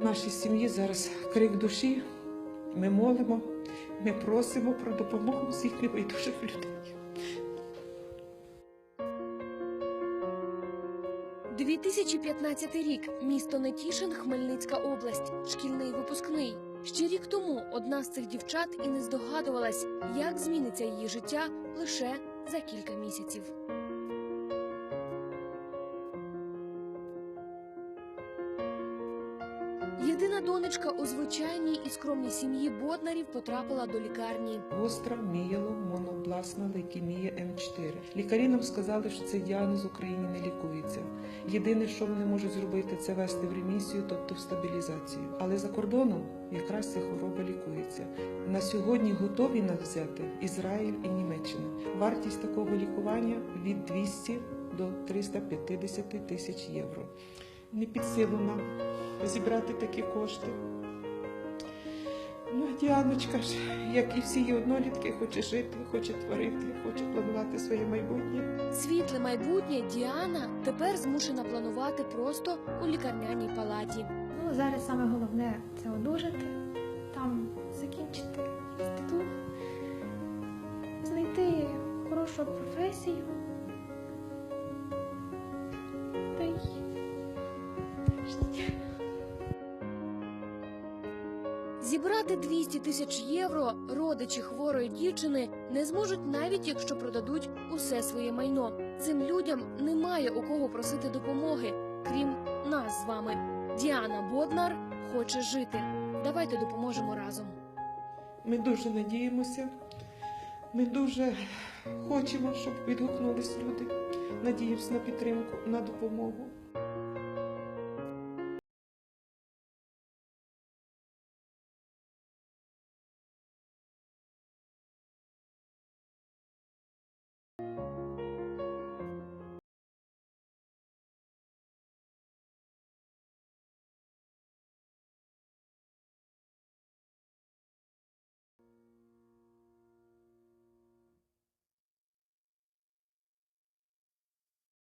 В нашій сім'ї зараз крик душі. Ми молимо, ми просимо про допомогу всіх небайдужих людей. 2015 рік. Місто Нетішин, Хмельницька область. Шкільний випускний. Ще рік тому одна з цих дівчат і не здогадувалась, як зміниться її життя лише за кілька місяців. Єдина донечка у звичайній і скромній сім'ї Боднарів потрапила до лікарні. Гостра мієломонобласна лейкемія М4. Лікарі нам сказали, що цей діагноз в Україні не лікується. Єдине, що вони можуть зробити, це вести в ремісію, тобто в стабілізацію. Але за кордоном якраз ця хвороба лікується. На сьогодні готові нас взяти Ізраїль і Німеччина. Вартість такого лікування від 200 до 350 тисяч євро. Не під силу нам зібрати такі кошти. Ну, Діаночка ж, як і всі її однолітки, хоче жити, хоче творити, хоче планувати своє майбутнє. Світле майбутнє Діана тепер змушена планувати просто у лікарняній палаті. Ну, зараз саме головне це одужати, там закінчити інститут, знайти хорошу професію. Зібрати 200 тисяч євро родичі хворої дівчини не зможуть навіть якщо продадуть усе своє майно. Цим людям немає у кого просити допомоги, крім нас з вами. Діана Боднар хоче жити. Давайте допоможемо разом. Ми дуже надіємося, ми дуже хочемо, щоб відгукнулись люди. Надіємося на підтримку, на допомогу.